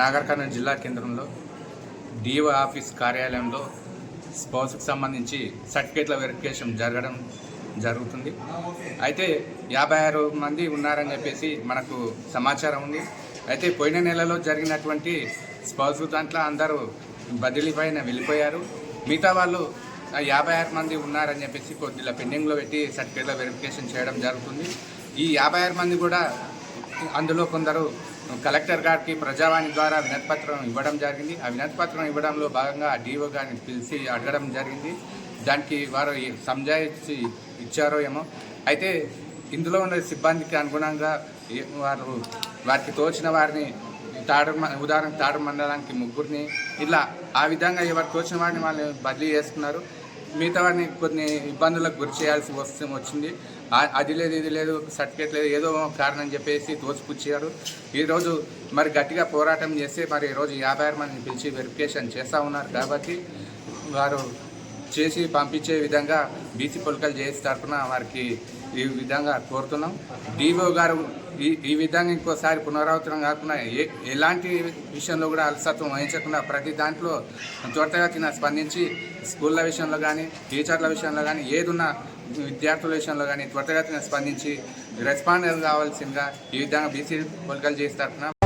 నాగర్ కర్నూలు జిల్లా కేంద్రంలో DO office కార్యాలయంలో స్పౌస్కి సంబంధించి సర్టిఫికేట్ల వెరిఫికేషన్ జరగడం జరుగుతుంది. అయితే యాభై ఆరు మంది ఉన్నారని చెప్పేసి మనకు సమాచారం ఉంది. అయితే పోయిన నెలలో జరిగినటువంటి స్పౌస్ దాంట్లో అందరూ బదిలీ పైన వెళ్ళిపోయారు. మిగతా వాళ్ళు యాభై ఆరు మంది ఉన్నారని చెప్పేసి కొద్దిగా పెండింగ్లో పెట్టి సర్టిఫికేట్ల వెరిఫికేషన్ చేయడం జరుగుతుంది. ఈ యాభై ఆరు మంది కూడా అందులో కొందరు కలెక్టర్ గారికి ప్రజావాణి ద్వారా వినతిపత్రం ఇవ్వడం జరిగింది. ఆ వినతిపత్రం ఇవ్వడంలో భాగంగా డిఓ గారిని పిలిచి అడగడం జరిగింది. దానికి వారు సంజాయించి ఇచ్చారో ఏమో. అయితే ఇందులో ఉన్న సిబ్బందికి అనుగుణంగా వారు వారికి తోచిన వారిని తాడు ఉదాహరణకు ఉదాహరణ తాడు మండలానికి ముగ్గురిని ఇలా ఆ విధంగా ఎవరు తోచిన వారిని వాళ్ళు బదిలీ చేస్తున్నారు. మిగతా వాడిని కొన్ని ఇబ్బందులకు గురి చేయాల్సి వస్తే వచ్చింది. అది లేదు ఇది లేదు సర్టిఫికేట్ లేదు ఏదో కారణం చెప్పేసి తోసిపుచ్చారు. ఈరోజు మరి గట్టిగా పోరాటం చేస్తే మరి ఈరోజు యాభై ఆరు మందిని పిలిచి వెరిఫికేషన్ చేస్తూ ఉన్నారు. కాబట్టి వారు చేసి పంపించే విధంగా బీసీ పొలికలు చేసి తరఫున వారికి ఈ విధంగా కోరుతున్నాం. డిఓ గారు ఈ ఈ విధంగా ఇంకోసారి పునరావృతం కాకుండా ఏ ఎలాంటి విషయంలో కూడా అలసత్వం వహించకుండా ప్రతి దాంట్లో త్వరితగతిన స్పందించి స్కూళ్ళ విషయంలో కానీ టీచర్ల విషయంలో కానీ ఏదున్నా విద్యార్థుల విషయంలో కానీ త్వరితగతిన స్పందించి రెస్పాండ్ కావాల్సిందిగా ఈ విధంగా బీసీ పొలికలు చేసి తరఫున